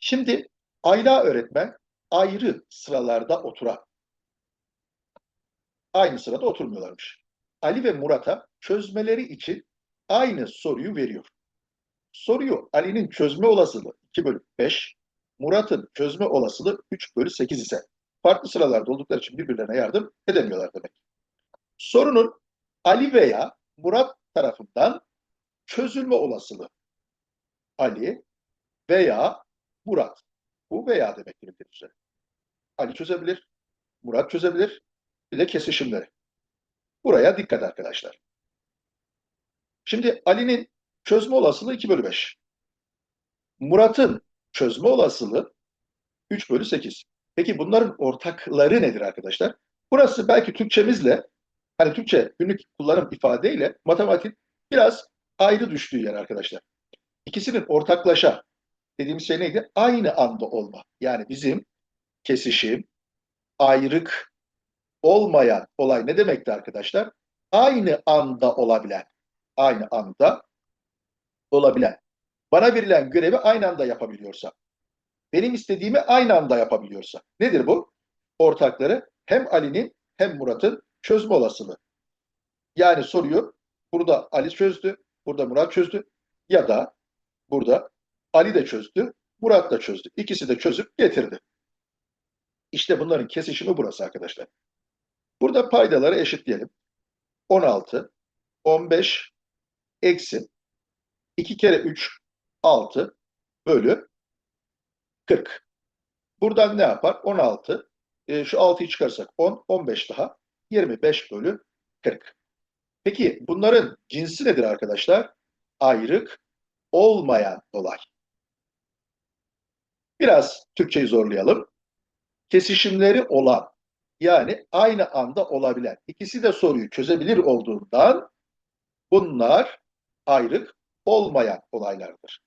Şimdi Ayla öğretmen ayrı sıralarda oturan. Aynı sırada oturmuyorlarmış. Ali ve Murat'a çözmeleri için aynı soruyu veriyor. Soruyu Ali'nin çözme olasılığı 2 bölü 5, Murat'ın çözme olasılığı 3 bölü 8 ise farklı sıralarda oldukları için birbirlerine yardım edemiyorlar demek. Sorunun Ali veya Murat tarafından çözülme olasılığı. Ali veya Murat. Bu veya demektir İngilizce. Ali çözebilir, Murat çözebilir, bir de kesişimleri. Buraya dikkat arkadaşlar. Şimdi Ali'nin çözme olasılığı 2 bölü 5. Murat'ın çözme olasılığı 3 bölü 8. Peki bunların ortakları nedir arkadaşlar? Burası belki Türkçemizle, hani Türkçe günlük kullanım ifadeyle matematik biraz ayrı düştüğü yer arkadaşlar. İkisinin ortaklaşa dediğimiz şey neydi? Aynı anda olma. Yani bizim kesişim, ayrık olmayan olay ne demekti arkadaşlar? Aynı anda olabilen. Aynı anda olabilen. Bana verilen görevi aynı anda yapabiliyorsa. Benim istediğimi aynı anda yapabiliyorsa. Nedir bu? Ortakları hem Ali'nin hem Murat'ın çözme olasılığı. Yani soruyu burada Ali çözdü, burada Murat çözdü ya da burada Ali de çözdü, Murat da çözdü. İkisi de çözüp getirdi. İşte bunların kesişimi burası arkadaşlar. Burada paydaları eşitleyelim. 16, 15, eksi 2 kere 3, 6 bölü 40. Buradan ne yapar? 16. E, şu 6'yı çıkarsak 10, 15 daha. 25 bölü 40. Peki bunların cinsi nedir arkadaşlar? Ayrık olmayan olay. Biraz Türkçeyi zorlayalım. Kesişimleri olan yani aynı anda olabilen ikisi de soruyu çözebilir olduğundan bunlar ayrık olmayan olaylardır.